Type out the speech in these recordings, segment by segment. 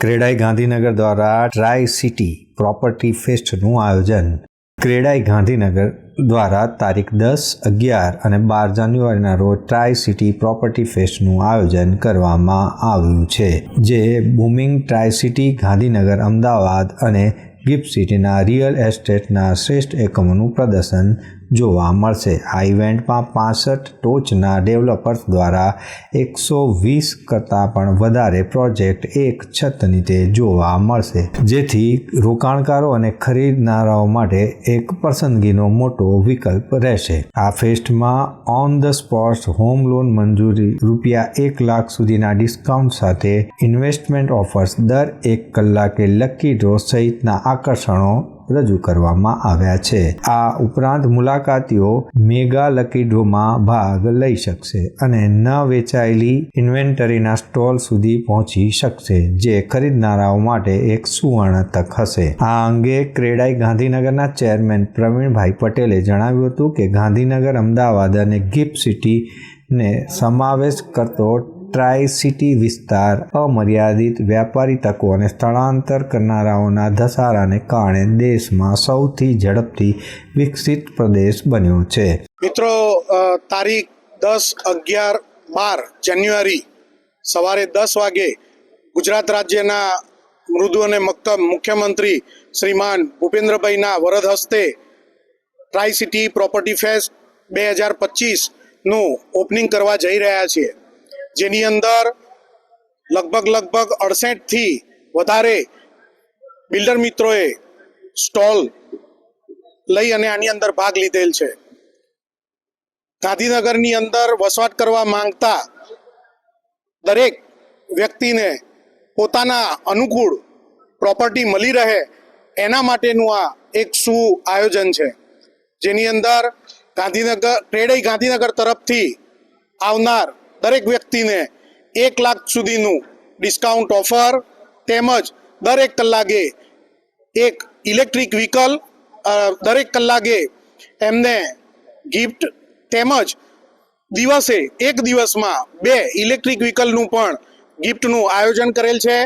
ક્રેડાઈ ગાંધીનગર દ્વારા try city property ફેસ્ટનું આયોજન ક્રેડાઈ ગાંધીનગર દ્વારા તારીખ દસ, અગિયાર અને બાર જાન્યુઆરીના રોજ ટ્રાય સિટી પ્રોપર્ટી ફેસ્ટનું આયોજન કરવામાં આવ્યું છે, જે booming tri city Gandhinagar, Ahmedabad અને ગિફ્ટ સિટીના રિયલ એસ્ટેટના શ્રેષ્ઠ એકમોનું પ્રદર્શન જોવા મળશે. આ ઇવેન્ટમાં પાસઠ ટોચના ડેવલપર્સ દ્વારા એકસો વીસ કરતાં પણ વધારે પ્રોજેક્ટ એક છત નીચે જોવા મળશે. જેથી રોકાણકારો અને ખરીદનારાઓ માટે એક પસંદગીનો મોટો વિકલ્પ રહેશે. આ ફેસ્ટમાં on the spot home loan મંજૂરી રૂપિયા એક લાખ સુધીના ડિસ્કાઉન્ટ સાથે ઇન્વેસ્ટમેન્ટ ઓફર્સ દર એક કલાકે લકી ડ્રો સહિતના આકર્ષણો રજૂ કરવામાં આવ્યા છે. આ ઉપરાંત મુલાકાતીઓ મેગા લકી ભાગ લઈ શકશે અને ન વેચાયેલી ઇન્વેન્ટરીના સ્ટોલ સુધી પહોંચી શકશે, જે ખરીદનારાઓ માટે એક સુવર્ણ તક હશે. આ અંગે ક્રેડાઈ ગાંધીનગરના ચેરમેન પ્રવીણભાઈ પટેલે જણાવ્યું હતું કે ગાંધીનગર અમદાવાદ અને ગિફ્ટ સિટીને સમાવેશ કરતો ટ્રાય સિટી વિસ્તાર, અમર્યાદિત વ્યાપારી તકો અને સ્થળાંતર કરનારાઓના ધસારાને કારણે દેશમાં સૌથી ઝડપથી વિકસિત પ્રદેશ બન્યો છે. મિત્રો તારીખ દસ અગિયાર બાર જાન્યુઆરી સવારે દસ વાગે ગુજરાત રાજ્યના મૃદુ અને મક્કમ મુખ્યમંત્રી શ્રીમાન ભૂપેન્દ્રભાઈના વરદ હસ્તે ટ્રાય સિટી પ્રોપર્ટી ફેસ્ટ બે હજાર પચીસનું ઓપનિંગ કરવા જઈ રહ્યા છીએ. જેની અંદર લગભગ લગભગ અડસઠથી વધારે બિલ્ડર મિત્રોએ સ્ટોલ લઈ અને આની અંદર ભાગ લીધેલ છે. ગાંધીનગરની અંદર વસવાટ કરવા માંગતા દરેક વ્યક્તિને પોતાના અનુકૂળ પ્રોપર્ટી મળી રહે એના માટેનું આ એક શું આયોજન છે. જેની અંદર ગાંધીનગર ટ્રેડઈ ગાંધીનગર તરફથી આવનાર દરેક વ્યક્તિને એક લાખ સુધીનું ડિસ્કાઉન્ટ ઓફર તેમજ દરેક કલાકે એક ઇલેક્ટ્રિક વ્હીકલ દરેક કલાકે એમને ગિફ્ટ તેમજ દિવસે એક દિવસમાં બે ઇલેક્ટ્રિક વ્હીકલનું પણ ગિફ્ટનું આયોજન કરેલ છે.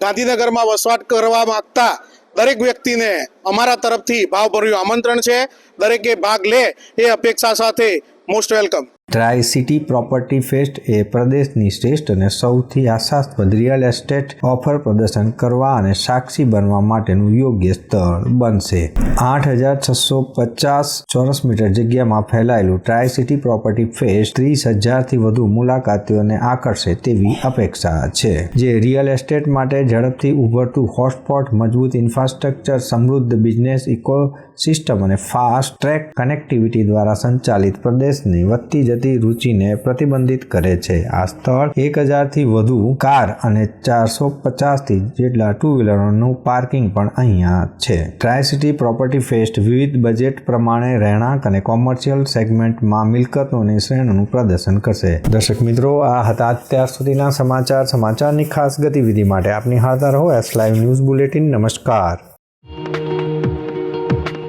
ગાંધીનગરમાં વસવાટ કરવા માગતા દરેક વ્યક્તિને અમારા તરફથી ભાવભર્યું આમંત્રણ છે. દરેકે ભાગ લે એ અપેક્ષા સાથે most welcome tri city property fest એ પ્રદેશની શ્રેષ્ઠ અને સૌથી આશાસ્પદ રિયલ એસ્ટેટ ઓફર પ્રદર્શન કરવા અને સાક્ષી બનવા માટેનું યોગ્ય સ્થળ બનશે. આઠ હજાર છસો પચાસ ચોરસ મીટર જગ્યામાં ફેલાયેલું ટ્રાય સિટી પ્રોપર્ટી ફેસ્ટ ત્રીસ હજારથી વધુ મુલાકાતીઓને આકર્ષે તેવી અપેક્ષા છે. જે રિયલ એસ્ટેટ માટે ઝડપથી ઉભરતું હોટસ્પોટ મજબૂત ઇન્ફ્રાસ્ટ્રક્ચર સમૃદ્ધ બિઝનેસ ઇકો સિસ્ટમ અને ફાસ્ટ ટ્રેક કનેક્ટિવિટી દ્વારા સંચાલિત પ્રદેશની વધતી જતી રુચિને પ્રતિબંધિત કરે છે. આ સ્થળ એક હજારથી વધુ કાર અને ચારસો પચાસથી જેટલા ટુ વ્હીલરોનું પાર્કિંગ પણ અહીંયા છે. ટ્રાય સિટી પ્રોપર્ટી ફેસ્ટ વિવિધ બજેટ પ્રમાણે રહેણાંક અને કોમર્શિયલ સેગમેન્ટમાં મિલકતોની શ્રેણીનું પ્રદર્શન કરશે. દર્શક મિત્રો, આ હતા અત્યાર સુધીના સમાચાર. સમાચારની ખાસ ગતિવિધિ માટે આપની હાજર રહો એસ લાઈવ ન્યૂઝ બુલેટિન. નમસ્કાર.